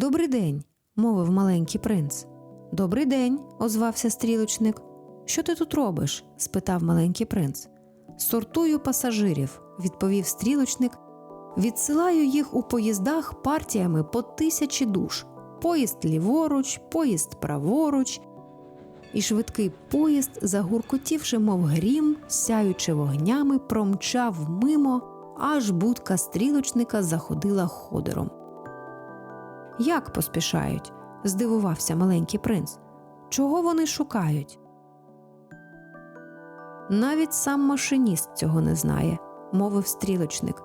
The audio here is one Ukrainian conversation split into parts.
Добрий день, мовив маленький принц. Добрий день, озвався стрілочник. Що ти тут робиш? спитав маленький принц. Сортую пасажирів, відповів стрілочник. Відсилаю їх у поїздах партіями по тисячі душ. Поїзд ліворуч, поїзд праворуч. І швидкий поїзд, загуркотівши, мов грім, сяючи вогнями, промчав мимо, аж будка стрілочника заходила ходором. Як поспішають? здивувався маленький принц. Чого вони шукають? Навіть сам машиніст цього не знає, мовив стрілочник.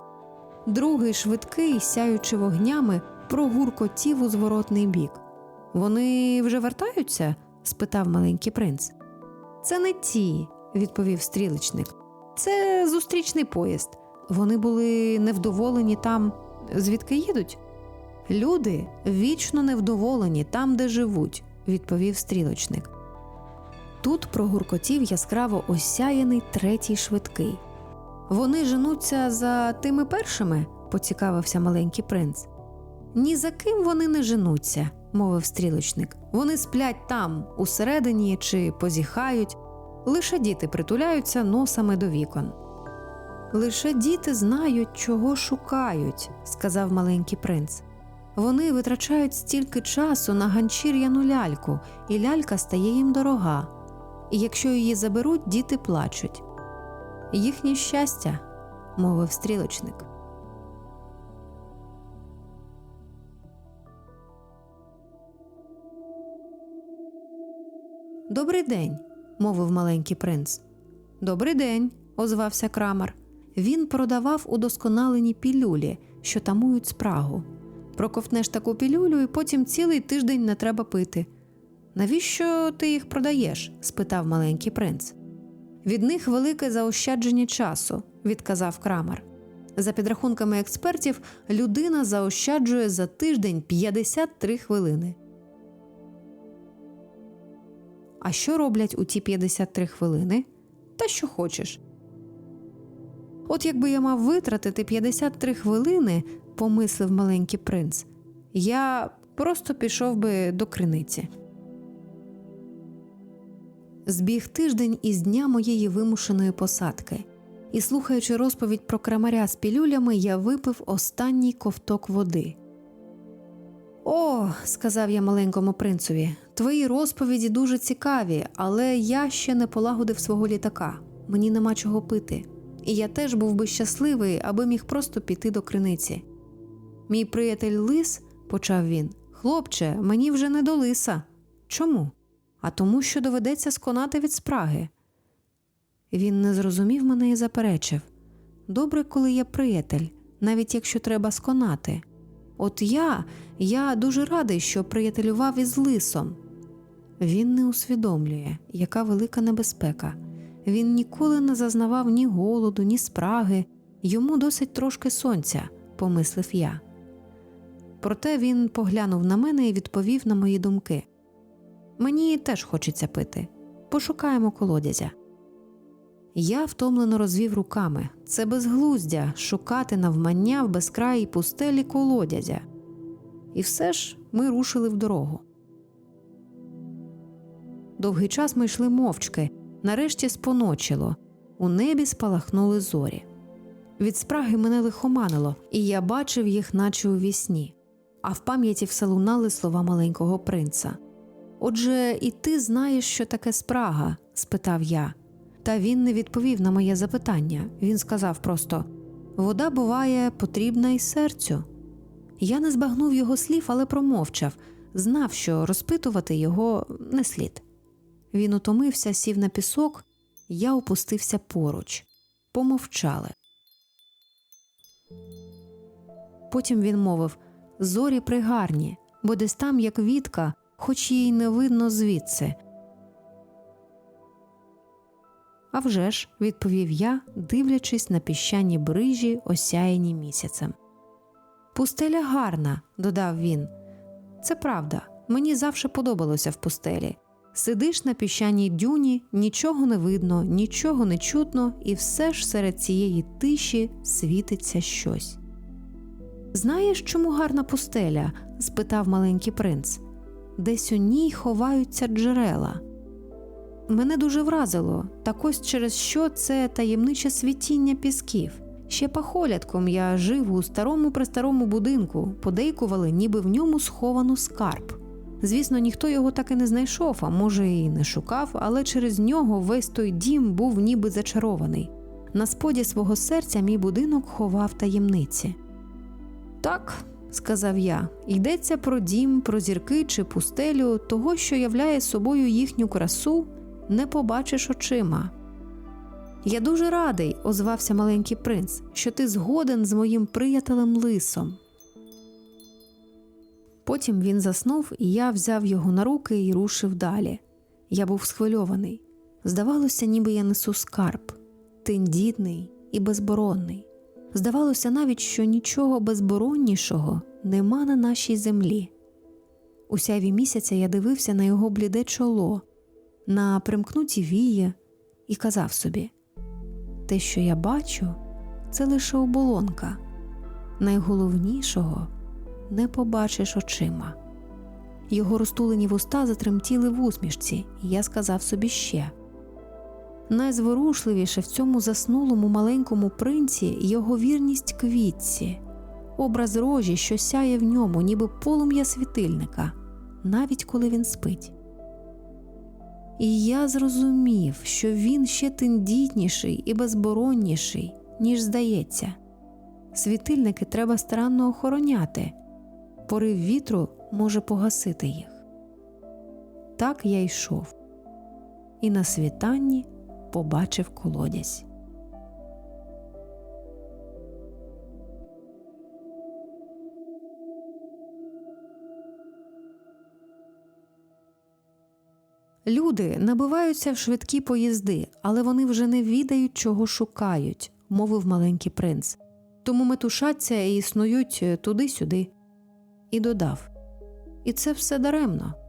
Другий швидкий, сяючи вогнями, прогуркотів у зворотний бік. Вони вже вертаються? спитав маленький принц. Це не ті, відповів стрілочник. Це зустрічний поїзд. Вони були невдоволені там, звідки їдуть. Люди вічно невдоволені там, де живуть, відповів стрілочник. Тут прогуркотів яскраво осяяний третій швидкий. Вони женуться за тими першими, поцікавився маленький принц. Ні за ким вони не женуться, мовив стрілочник. Вони сплять там, усередині чи позіхають, лише діти притуляються носами до вікон. Лише діти знають, чого шукають, сказав маленький принц. Вони витрачають стільки часу на ганчір'яну ляльку, і лялька стає їм дорога. І якщо її заберуть, діти плачуть. Їхнє щастя, мовив стрілочник. Добрий день, мовив маленький принц. Добрий день, озвався крамар. Він продавав удосконалені пілюлі, що тамують спрагу. Проковтнеш таку пілюлю, і потім цілий тиждень не треба пити. Навіщо ти їх продаєш? спитав маленький принц. Від них велике заощадження часу, відказав крамар. За підрахунками експертів, людина заощаджує за тиждень 53 хвилини. А що роблять у ті 53 хвилини? Та що хочеш. От якби я мав витратити 53 хвилини, помислив маленький принц, я просто пішов би до криниці. Збіг тиждень із дня моєї вимушеної посадки, і, слухаючи розповідь про крамаря з пілюлями, я випив останній ковток води. О, сказав я маленькому принцові, твої розповіді дуже цікаві, але я ще не полагодив свого літака. Мені нема чого пити. І я теж був би щасливий, аби міг просто піти до криниці. Мій приятель лис, почав він, хлопче, мені вже не до лиса. Чому? А тому, що доведеться сконати від спраги. Він не зрозумів мене і заперечив добре, коли є приятель, навіть якщо треба сконати. От я, я дуже радий, що приятелював із лисом. Він не усвідомлює, яка велика небезпека. Він ніколи не зазнавав ні голоду, ні спраги, йому досить трошки сонця, помислив я. Проте він поглянув на мене і відповів на мої думки. Мені теж хочеться пити. Пошукаємо колодязя. Я втомлено розвів руками. Це безглуздя шукати навмання в безкраїй пустелі колодязя. І все ж ми рушили в дорогу. Довгий час ми йшли мовчки, нарешті споночило, у небі спалахнули зорі. Від спраги мене лихоманило, і я бачив їх, наче у вісні, а в пам'яті все лунали слова маленького принца. Отже, і ти знаєш, що таке спрага? спитав я. Та він не відповів на моє запитання. Він сказав просто вода буває потрібна і серцю. Я не збагнув його слів, але промовчав, знав, що розпитувати його не слід. Він утомився, сів на пісок, я опустився поруч, помовчали. Потім він мовив зорі пригарні, бо десь там, як вітка, хоч їй не видно звідси. «А вже ж», – відповів я, дивлячись на піщані брижі, осяяні місяцем. Пустеля гарна, додав він. Це правда, мені завжди подобалося в пустелі. Сидиш на піщаній дюні, нічого не видно, нічого не чутно, і все ж серед цієї тиші світиться щось. Знаєш, чому гарна пустеля? спитав маленький принц. Десь у ній ховаються джерела. Мене дуже вразило, так ось через що це таємниче світіння пісків. Ще пахолятком я жив у старому престарому будинку, подейкували, ніби в ньому сховано скарб. Звісно, ніхто його так і не знайшов, а може, і не шукав, але через нього весь той дім був ніби зачарований. На споді свого серця мій будинок ховав таємниці. Так, сказав я, йдеться про дім, про зірки чи пустелю, того, що являє собою їхню красу, не побачиш очима. Я дуже радий, озвався маленький принц, що ти згоден з моїм приятелем лисом. Потім він заснув, і я взяв його на руки і рушив далі. Я був схвильований. Здавалося, ніби я несу скарб, тендітний і безборонний. Здавалося навіть, що нічого безбороннішого нема на нашій землі. У сяйві місяця я дивився на його бліде чоло, на примкнуті вії і казав собі: те, що я бачу, це лише оболонка, найголовнішого не побачиш очима. Його розтулені вуста затремтіли в усмішці, і я сказав собі ще. Найзворушливіше в цьому заснулому маленькому принці його вірність квітці, образ рожі, що сяє в ньому, ніби полум'я світильника, навіть коли він спить. І я зрозумів, що він ще тендітніший і безборонніший, ніж здається. Світильники треба старанно охороняти, порив вітру може погасити їх. Так я йшов, і на світанні побачив колодязь. Люди набиваються в швидкі поїзди, але вони вже не відають, чого шукають, мовив маленький принц. Тому метушаться і існують туди-сюди. І додав І це все даремно.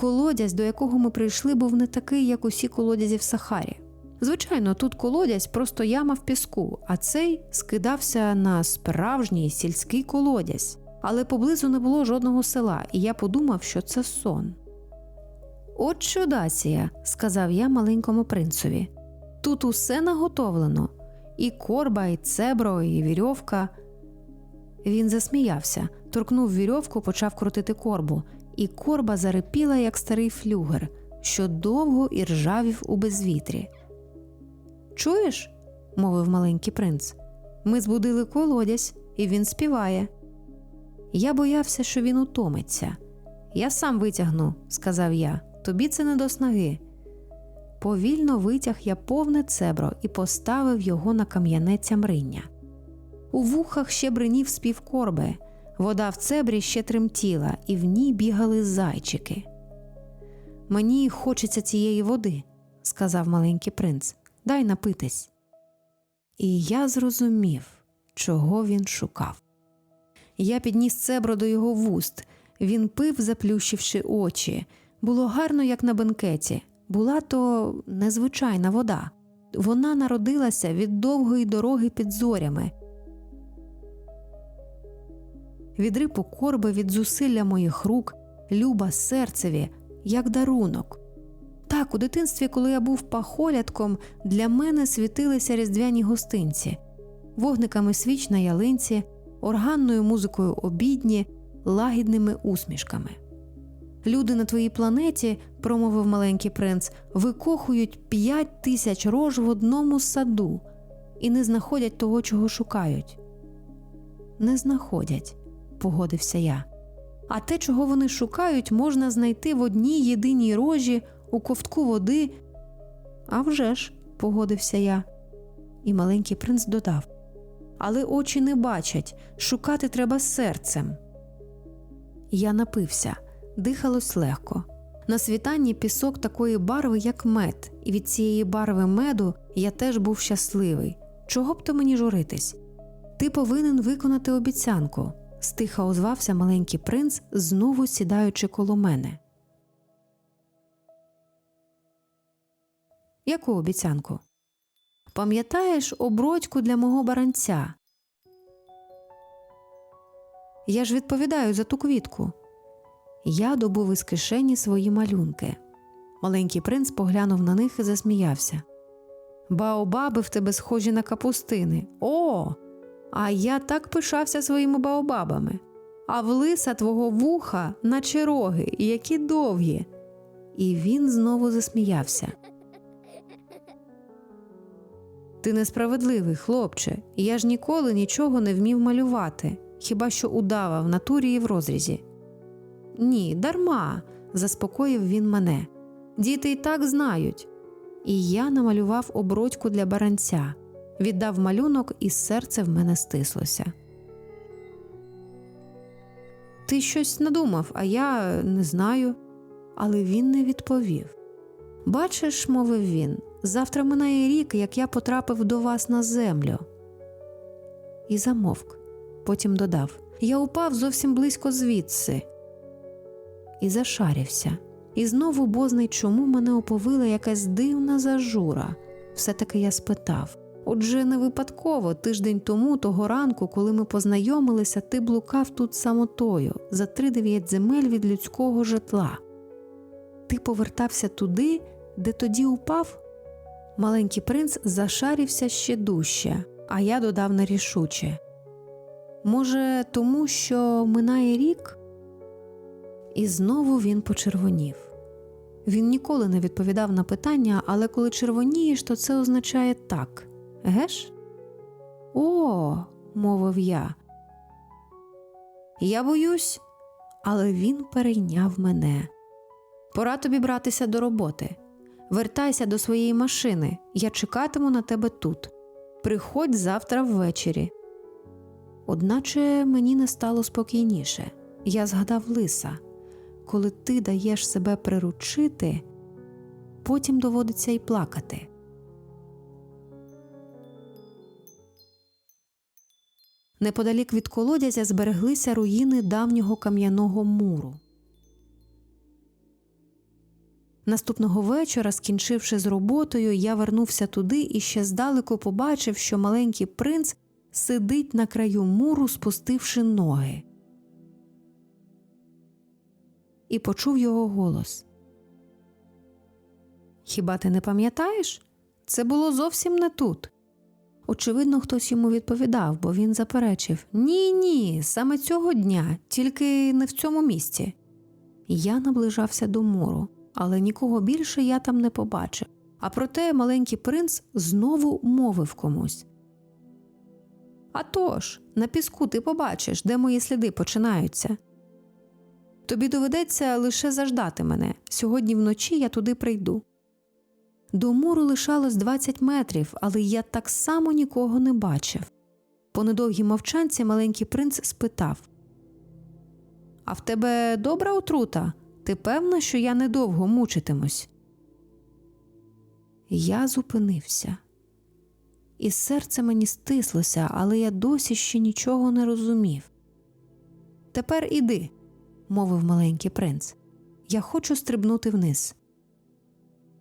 Колодязь, до якого ми прийшли, був не такий, як усі колодязі в Сахарі. Звичайно, тут колодязь просто яма в піску, а цей скидався на справжній сільський колодязь, але поблизу не було жодного села, і я подумав, що це сон. От чудація, сказав я маленькому принцові. Тут усе наготовлено і корба, і цебро, і вірьовка. Він засміявся, торкнув вірьовку, почав крутити корбу, і корба зарипіла, як старий флюгер, що довго і ржавів у безвітрі. Чуєш? мовив маленький принц. Ми збудили колодязь, і він співає. Я боявся, що він утомиться. Я сам витягну, сказав я, тобі це не до снаги. Повільно витяг я повне цебро і поставив його на кам'янець мриння. У вухах ще бринів спів корби, вода в цебрі ще тремтіла, і в ній бігали зайчики. Мені хочеться цієї води, сказав маленький принц. Дай напитись. І я зрозумів, чого він шукав. Я підніс цебро до його вуст, він пив, заплющивши очі. Було гарно, як на бенкеті. Була то незвичайна вода. Вона народилася від довгої дороги під зорями. Від рипу корби, від зусилля моїх рук, люба серцеві, як дарунок. Так, у дитинстві, коли я був пахолятком, для мене світилися різдвяні гостинці, вогниками свіч на ялинці, органною музикою обідні, лагідними усмішками. Люди на твоїй планеті, промовив маленький принц, викохують п'ять тисяч рож в одному саду і не знаходять того, чого шукають. Не знаходять, погодився я. А те, чого вони шукають, можна знайти в одній єдиній рожі у ковтку води. «А вже ж», – погодився я. І маленький принц додав Але очі не бачать, шукати треба серцем. Я напився дихалось легко. На світанні пісок такої барви, як мед, і від цієї барви меду я теж був щасливий. Чого б то мені журитись? Ти повинен виконати обіцянку, стиха озвався маленький принц, знову сідаючи коло мене. Яку обіцянку? Пам'ятаєш обродьку для мого баранця? Я ж відповідаю за ту квітку. Я добув із кишені свої малюнки. Маленький принц поглянув на них і засміявся. Баобаби в тебе схожі на капустини. О! А я так пишався своїми баобабами. А в лиса твого вуха, наче роги, які довгі. І він знову засміявся. Ти несправедливий, хлопче, я ж ніколи нічого не вмів малювати, хіба що удава в натурі і в розрізі. Ні, дарма, заспокоїв він мене. Діти й так знають. І я намалював обродьку для баранця, віддав малюнок, і серце в мене стислося. Ти щось надумав, а я не знаю. Але він не відповів. Бачиш, мовив він, завтра минає рік, як я потрапив до вас на землю. І замовк. Потім додав Я упав зовсім близько звідси. І зашарівся. І знову бозний чому мене оповила якась дивна зажура. Все таки я спитав. Отже, не випадково тиждень тому, того ранку, коли ми познайомилися, ти блукав тут самотою за три дев'ять земель від людського житла. Ти повертався туди, де тоді упав? Маленький принц зашарівся ще дужче, а я додав нерішуче. Може, тому що минає рік? І знову він почервонів. Він ніколи не відповідав на питання, але коли червонієш, то це означає так. Геш? О, мовив я. Я боюсь, але він перейняв мене. Пора тобі братися до роботи. Вертайся до своєї машини, я чекатиму на тебе тут. Приходь завтра ввечері. Одначе мені не стало спокійніше. Я згадав лиса коли ти даєш себе приручити, потім доводиться й плакати. Неподалік від колодязя збереглися руїни давнього кам'яного муру. Наступного вечора, скінчивши з роботою, я вернувся туди і ще здалеку побачив, що маленький принц сидить на краю муру, спустивши ноги. І почув його голос. Хіба ти не пам'ятаєш? Це було зовсім не тут. Очевидно, хтось йому відповідав, бо він заперечив Ні, ні, саме цього дня, тільки не в цьому місці. Я наближався до муру, але нікого більше я там не побачив. А проте маленький принц знову мовив комусь. «А тож, на піску ти побачиш, де мої сліди починаються. Тобі доведеться лише заждати мене. Сьогодні вночі я туди прийду. До муру лишалось 20 метрів, але я так само нікого не бачив. По недовгій мовчанці маленький принц спитав А в тебе добра отрута? Ти певна, що я недовго мучитимусь? Я зупинився, і серце мені стислося, але я досі ще нічого не розумів. Тепер іди, мовив маленький принц. Я хочу стрибнути вниз.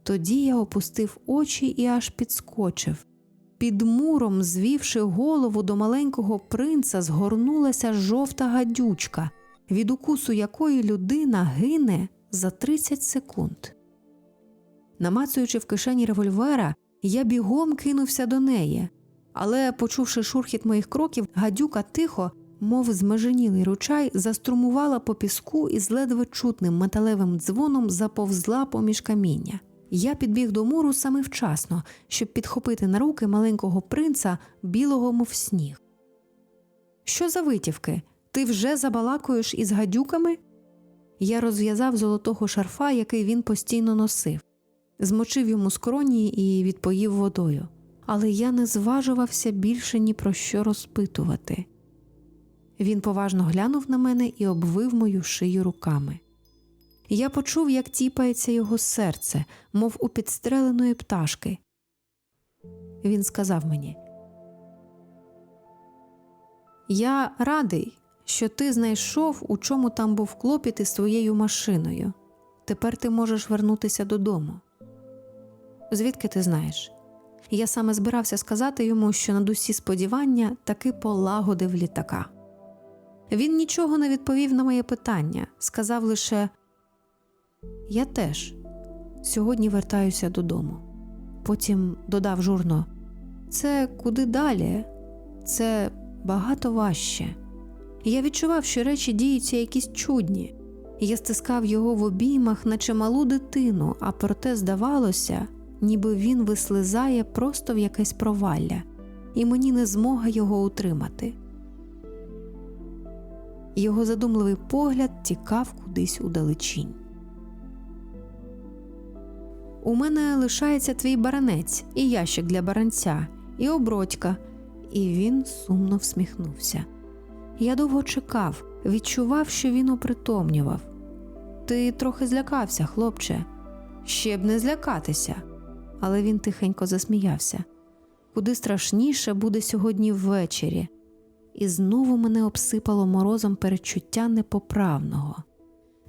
Тоді я опустив очі і аж підскочив. Під муром, звівши голову до маленького принца, згорнулася жовта гадючка, від укусу якої людина гине за 30 секунд. Намацуючи в кишені револьвера, я бігом кинувся до неї, але, почувши шурхіт моїх кроків, гадюка тихо, мов змеженілий ручай, заструмувала по піску і з ледве чутним металевим дзвоном заповзла поміж каміння. Я підбіг до муру саме вчасно, щоб підхопити на руки маленького принца білого, мов сніг. Що за витівки? Ти вже забалакуєш із гадюками? Я розв'язав золотого шарфа, який він постійно носив, змочив йому скроні і відпоїв водою. Але я не зважувався більше ні про що розпитувати. Він поважно глянув на мене і обвив мою шию руками. Я почув, як тіпається його серце, мов у підстреленої пташки. Він сказав мені: Я радий, що ти знайшов, у чому там був клопіт із твоєю машиною. Тепер ти можеш вернутися додому. Звідки ти знаєш? Я саме збирався сказати йому, що над усі сподівання таки полагодив літака. Він нічого не відповів на моє питання, сказав лише Я теж сьогодні вертаюся додому. Потім додав журно Це куди далі, це багато важче. Я відчував, що речі діються якісь чудні. Я стискав його в обіймах, наче малу дитину, а проте здавалося, ніби він вислизає просто в якесь провалля, і мені не змога його утримати. Його задумливий погляд тікав кудись удалечінь. У мене лишається твій баранець, і ящик для баранця, і обродька, і він сумно всміхнувся. Я довго чекав, відчував, що він опритомнював. Ти трохи злякався, хлопче, ще б не злякатися. Але він тихенько засміявся. Куди страшніше буде сьогодні ввечері, і знову мене обсипало морозом перечуття непоправного.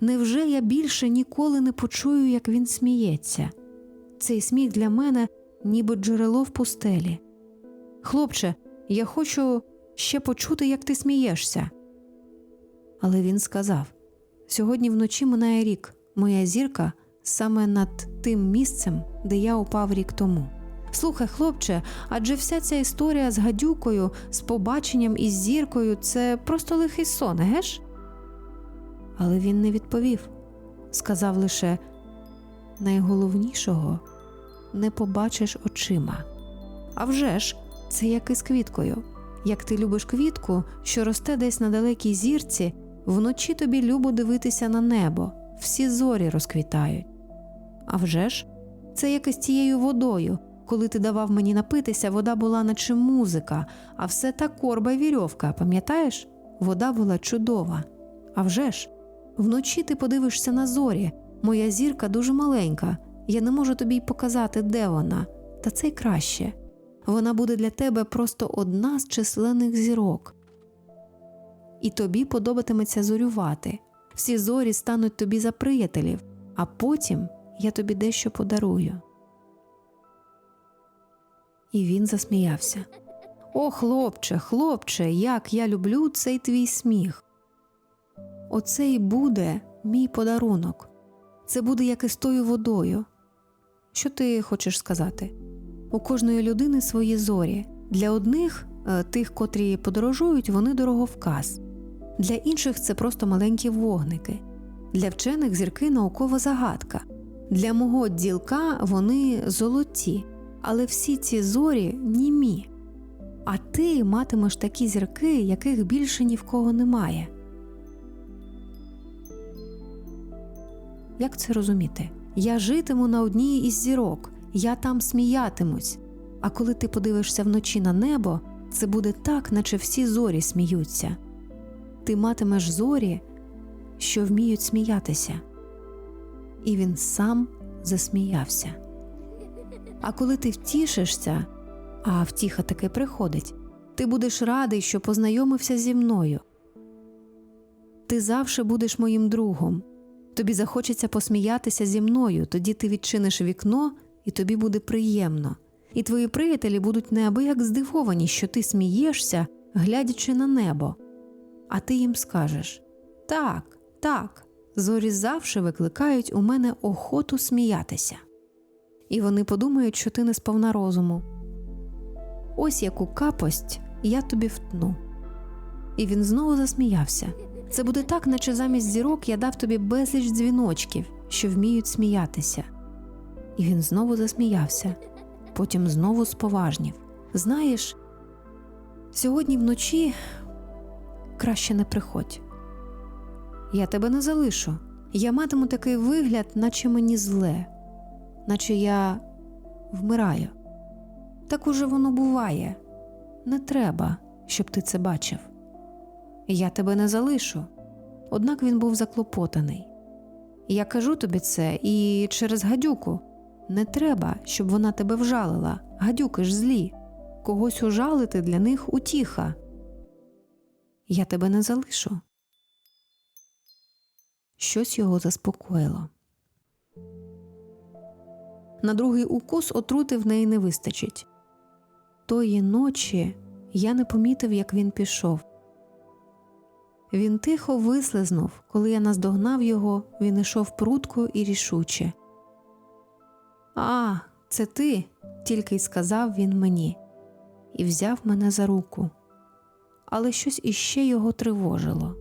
Невже я більше ніколи не почую, як він сміється? Цей сміх для мене ніби джерело в пустелі. Хлопче, я хочу ще почути, як ти смієшся. Але він сказав сьогодні вночі минає рік, моя зірка саме над тим місцем, де я упав рік тому. Слухай, хлопче, адже вся ця історія з гадюкою, з побаченням і з зіркою це просто лихий сон, геш? Але він не відповів, сказав лише найголовнішого не побачиш очима. А вже ж, це як із квіткою. Як ти любиш квітку, що росте десь на далекій зірці, вночі тобі любо дивитися на небо, всі зорі розквітають. А вже ж, це як із тією водою. Коли ти давав мені напитися, вода була наче музика, а все та корба й вірьовка, пам'ятаєш? Вода була чудова. А вже ж, вночі ти подивишся на зорі. Моя зірка дуже маленька, я не можу тобі й показати, де вона, та це й краще. Вона буде для тебе просто одна з численних зірок. І тобі подобатиметься зорювати. Всі зорі стануть тобі за приятелів, а потім я тобі дещо подарую. І він засміявся. О, хлопче, хлопче, як я люблю цей твій сміх. Оце й буде мій подарунок. Це буде як із тою водою. Що ти хочеш сказати? У кожної людини свої зорі. Для одних, е, тих, котрі подорожують, вони дороговказ, для інших це просто маленькі вогники, для вчених зірки наукова загадка. Для мого ділка вони золоті, але всі ці зорі німі. А ти матимеш такі зірки, яких більше ні в кого немає. Як це розуміти? Я житиму на одній із зірок, я там сміятимусь. А коли ти подивишся вночі на небо, це буде так, наче всі зорі сміються. Ти матимеш зорі, що вміють сміятися. І він сам засміявся. А коли ти втішишся, а втіха таки приходить, ти будеш радий, що познайомився зі мною. Ти завжди будеш моїм другом. Тобі захочеться посміятися зі мною, тоді ти відчиниш вікно, і тобі буде приємно. І твої приятелі будуть неабияк здивовані, що ти смієшся, глядячи на небо. А ти їм скажеш так, так, зорі завжди викликають у мене охоту сміятися. І вони подумають, що ти не сповна розуму. Ось яку капость я тобі втну. І він знову засміявся. Це буде так, наче замість зірок я дав тобі безліч дзвіночків, що вміють сміятися. І він знову засміявся, потім знову споважнів. Знаєш, сьогодні вночі краще не приходь. Я тебе не залишу. Я матиму такий вигляд, наче мені зле, наче я вмираю. Так уже воно буває. Не треба, щоб ти це бачив. Я тебе не залишу. Однак він був заклопотаний. Я кажу тобі це і через гадюку не треба, щоб вона тебе вжалила. Гадюки ж злі. Когось ужалити для них утіха. Я тебе не залишу. Щось його заспокоїло. На другий укус отрути в неї не вистачить. Тої ночі я не помітив, як він пішов. Він тихо вислизнув, коли я наздогнав його, він ішов прутко і рішуче. А, це ти, тільки й сказав він мені, і взяв мене за руку. Але щось іще його тривожило.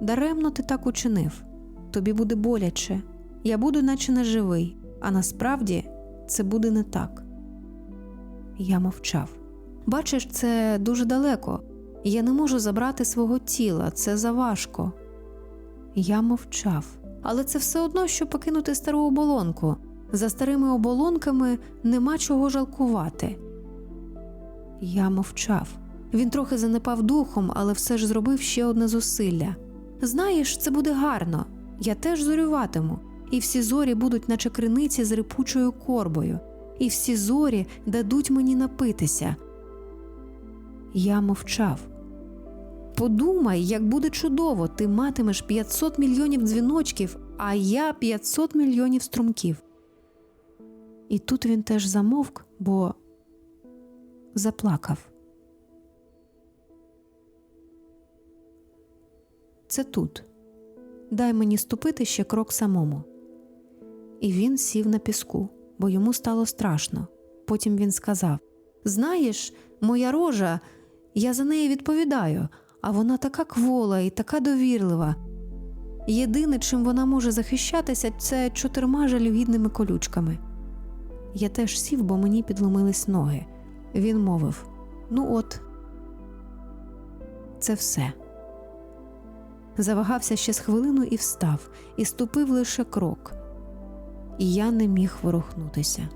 Даремно ти так учинив, тобі буде боляче, я буду, наче неживий, а насправді це буде не так. Я мовчав. Бачиш, це дуже далеко. Я не можу забрати свого тіла, це заважко. Я мовчав, але це все одно, що покинути стару оболонку. За старими оболонками нема чого жалкувати. Я мовчав. Він трохи занепав духом, але все ж зробив ще одне зусилля. Знаєш, це буде гарно. Я теж зорюватиму, і всі зорі будуть, наче криниці з рипучою корбою, і всі зорі дадуть мені напитися. Я мовчав. Подумай, як буде чудово, ти матимеш 500 мільйонів дзвіночків, а я 500 мільйонів струмків. І тут він теж замовк, бо заплакав. Це тут. Дай мені ступити ще крок самому. І він сів на піску, бо йому стало страшно. Потім він сказав: Знаєш, моя рожа, я за неї відповідаю, а вона така квола і така довірлива. Єдине, чим вона може захищатися, це чотирма жалюгідними колючками. Я теж сів, бо мені підломились ноги. Він мовив: Ну, от, це все. Завагався ще з хвилину і встав, і ступив лише крок. І я не міг ворухнутися.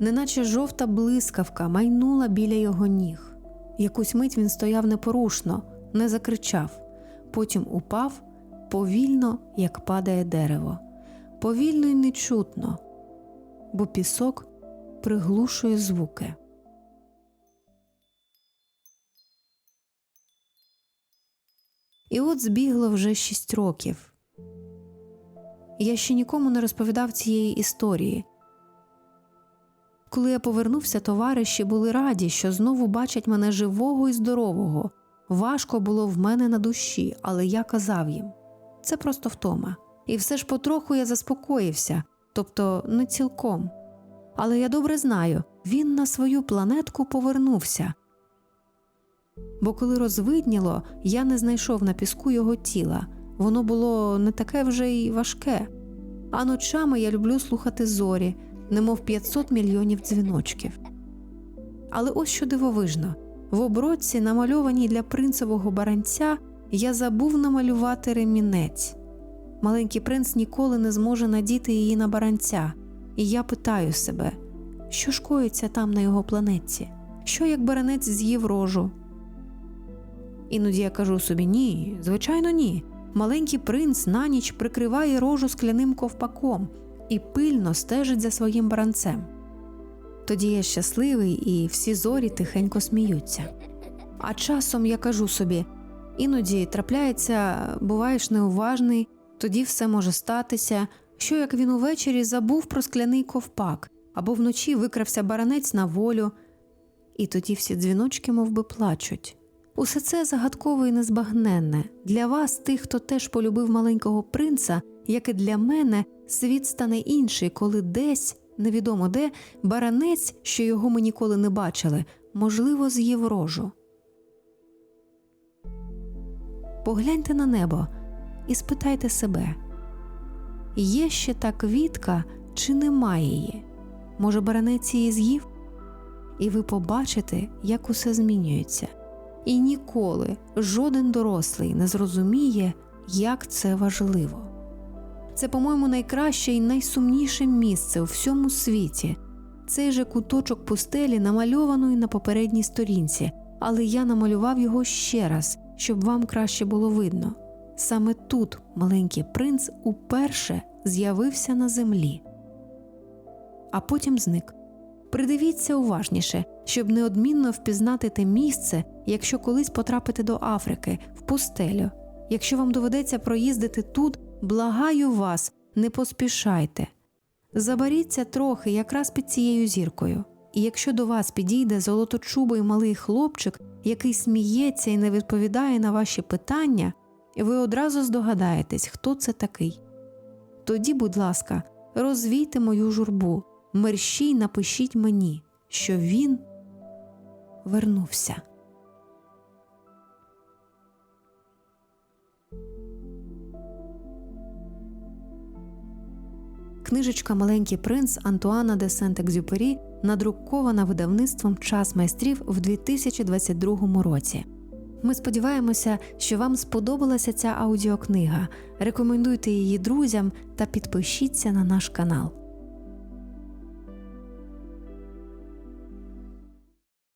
Неначе жовта блискавка майнула біля його ніг. Якусь мить він стояв непорушно, не закричав, потім упав повільно, як падає дерево, повільно й нечутно, бо пісок приглушує звуки. І от збігло вже шість років. Я ще нікому не розповідав цієї історії. Коли я повернувся, товариші були раді, що знову бачать мене живого і здорового. Важко було в мене на душі, але я казав їм це просто втома. І все ж потроху я заспокоївся, тобто не цілком. Але я добре знаю, він на свою планетку повернувся. Бо коли розвидніло, я не знайшов на піску його тіла, воно було не таке вже й важке. А ночами я люблю слухати зорі, немов 500 мільйонів дзвіночків. Але ось що дивовижно в обродці, намальованій для принцевого баранця, я забув намалювати ремінець. Маленький принц ніколи не зможе надіти її на баранця, і я питаю себе, що ж коїться там на його планетці? Що як баранець з'їв рожу? Іноді я кажу собі ні, звичайно, ні. Маленький принц на ніч прикриває рожу скляним ковпаком і пильно стежить за своїм баранцем. Тоді я щасливий і всі зорі тихенько сміються. А часом я кажу собі іноді трапляється, буваєш неуважний, тоді все може статися, що як він увечері забув про скляний ковпак або вночі викрався баранець на волю, і тоді всі дзвіночки мов би, плачуть. Усе це загадкове і незбагненне для вас, тих, хто теж полюбив маленького принца, як і для мене, світ стане інший, коли десь, невідомо де, баранець, що його ми ніколи не бачили, можливо, з'їв рожу. Погляньте на небо і спитайте себе є ще та квітка, чи немає її? Може, баранець її з'їв? І ви побачите, як усе змінюється. І ніколи жоден дорослий не зрозуміє, як це важливо. Це, по-моєму, найкраще і найсумніше місце у всьому світі. Цей же куточок пустелі намальований на попередній сторінці, але я намалював його ще раз, щоб вам краще було видно. Саме тут маленький принц уперше з'явився на землі, а потім зник. Придивіться уважніше, щоб неодмінно впізнати те місце, якщо колись потрапите до Африки, в пустелю. Якщо вам доведеться проїздити тут, благаю вас, не поспішайте. Забаріться трохи якраз під цією зіркою. І якщо до вас підійде золоточубий малий хлопчик, який сміється і не відповідає на ваші питання, ви одразу здогадаєтесь, хто це такий. Тоді, будь ласка, розвійте мою журбу, мерщій напишіть мені, що він вернувся. Книжечка Маленький принц Антуана де Сент-Екзюпері надрукована видавництвом Час майстрів в 2022 році. Ми сподіваємося, що вам сподобалася ця аудіокнига. Рекомендуйте її друзям та підпишіться на наш канал.